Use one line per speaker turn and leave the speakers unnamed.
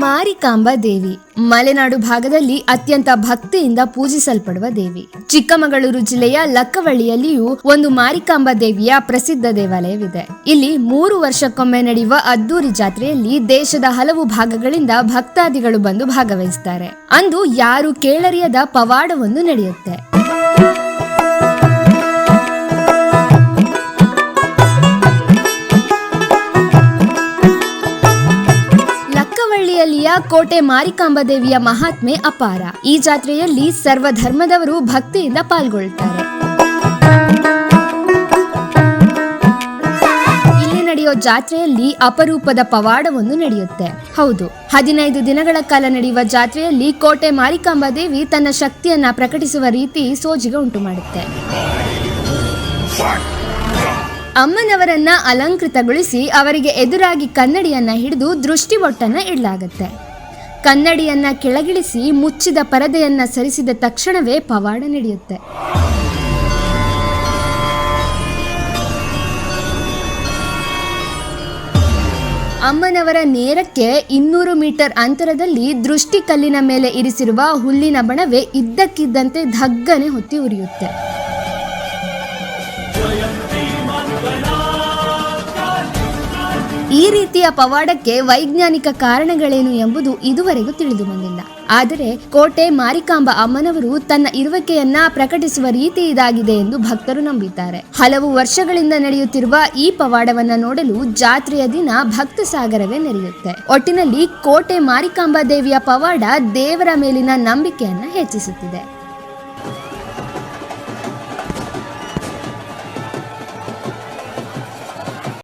ಮಾರಿಕಾಂಬಾ ದೇವಿ. ಮಲೆನಾಡು ಭಾಗದಲ್ಲಿ ಅತ್ಯಂತ ಭಕ್ತಿಯಿಂದ ಪೂಜಿಸಲ್ಪಡುವ ದೇವಿ. ಚಿಕ್ಕಮಗಳೂರು ಜಿಲ್ಲೆಯ ಲಕ್ಕವಳ್ಳಿಯಲ್ಲಿಯೂ ಒಂದು ಮಾರಿಕಾಂಬಾ ದೇವಿಯ ಪ್ರಸಿದ್ಧ ದೇವಾಲಯವಿದೆ. ಇಲ್ಲಿ ಮೂರು ವರ್ಷಕ್ಕೊಮ್ಮೆ ನಡೆಯುವ ಅದ್ದೂರಿ ಜಾತ್ರೆಯಲ್ಲಿ ದೇಶದ ಹಲವು ಭಾಗಗಳಿಂದ ಭಕ್ತಾದಿಗಳು ಬಂದು ಭಾಗವಹಿಸುತ್ತಾರೆ ಅಂದು ಯಾರು ಕೇಳರಿಯದ ಪವಾಡವೊಂದು ನಡೆಯುತ್ತೆ. ಲಕ್ಕವಳ್ಳಿಯಲ್ಲಿಯ ಕೋಟೆ ಮಾರಿಕಾಂಬದೇವಿಯ ಮಹಾತ್ಮೆ ಅಪಾರ. ಈ ಜಾತ್ರೆಯಲ್ಲಿ ಸರ್ವ ಧರ್ಮದವರು ಭಕ್ತಿಯಿಂದ ಪಾಲ್ಗೊಳ್ಳುತ್ತಾರೆ ಇಲ್ಲಿ ನಡೆಯೋ ಜಾತ್ರೆಯಲ್ಲಿ ಅಪರೂಪದ ಪವಾಡವೊಂದು ನಡೆಯುತ್ತೆ. ಹೌದು, ಹದಿನೈದು ದಿನಗಳ ಕಾಲ ನಡೆಯುವ ಜಾತ್ರೆಯಲ್ಲಿ ಕೋಟೆ ಮಾರಿಕಾಂಬಾದೇವಿ ತನ್ನ ಶಕ್ತಿಯನ್ನ ಪ್ರಕಟಿಸುವ ರೀತಿ ಸೋಜಿಗೆ ಉಂಟು ಮಾಡುತ್ತೆ. ಅಮ್ಮನವರನ್ನ ಅಲಂಕೃತಗೊಳಿಸಿ ಅವರಿಗೆ ಎದುರಾಗಿ ಕನ್ನಡಿಯನ್ನ ಹಿಡಿದು ದೃಷ್ಟಿಬೊಟ್ಟನ್ನ ಇಡಲಾಗುತ್ತೆ. ಕನ್ನಡಿಯನ್ನ ಕೆಳಗಿಳಿಸಿ ಮುಚ್ಚಿದ ಪರದೆಯನ್ನ ಸರಿಸಿದ ತಕ್ಷಣವೇ ಪವಾಡ ನಡೆಯುತ್ತೆ. ಅಮ್ಮನವರ ನೇರಕ್ಕೆ ಇನ್ನೂರು ಮೀಟರ್ ಅಂತರದಲ್ಲಿ ದೃಷ್ಟಿ ಕಲ್ಲಿನ ಮೇಲೆ ಇರಿಸಿರುವ ಹುಲ್ಲಿನ ಬಣವೆ ಇದ್ದಕ್ಕಿದ್ದಂತೆ ಧಗ್ಗನೆ ಹೊತ್ತಿ ಉರಿಯುತ್ತೆ. ಈ ರೀತಿಯ ಪವಾಡಕ್ಕೆ ವೈಜ್ಞಾನಿಕ ಕಾರಣಗಳೇನು ಎಂಬುದು ಇದುವರೆಗೂ ತಿಳಿದು ಬಂದಿಲ್ಲ. ಆದರೆ ಕೋಟೆ ಮಾರಿಕಾಂಬ ಅಮ್ಮನವರು ತನ್ನ ಇರುವಿಕೆಯನ್ನ ಪ್ರಕಟಿಸುವ ರೀತಿ ಇದಾಗಿದೆ ಎಂದು ಭಕ್ತರು ನಂಬಿದ್ದಾರೆ. ಹಲವು ವರ್ಷಗಳಿಂದ ನಡೆಯುತ್ತಿರುವ ಈ ಪವಾಡವನ್ನ ನೋಡಲು ಜಾತ್ರೆಯ ದಿನ ಭಕ್ತ ಸಾಗರವೇ ನೆರೆಯುತ್ತೆ. ಒಟ್ಟಿನಲ್ಲಿ ಕೋಟೆ ಮಾರಿಕಾಂಬಾ ದೇವಿಯ ಪವಾಡ ದೇವರ ಮೇಲಿನ ನಂಬಿಕೆಯನ್ನ ಹೆಚ್ಚಿಸುತ್ತಿದೆ.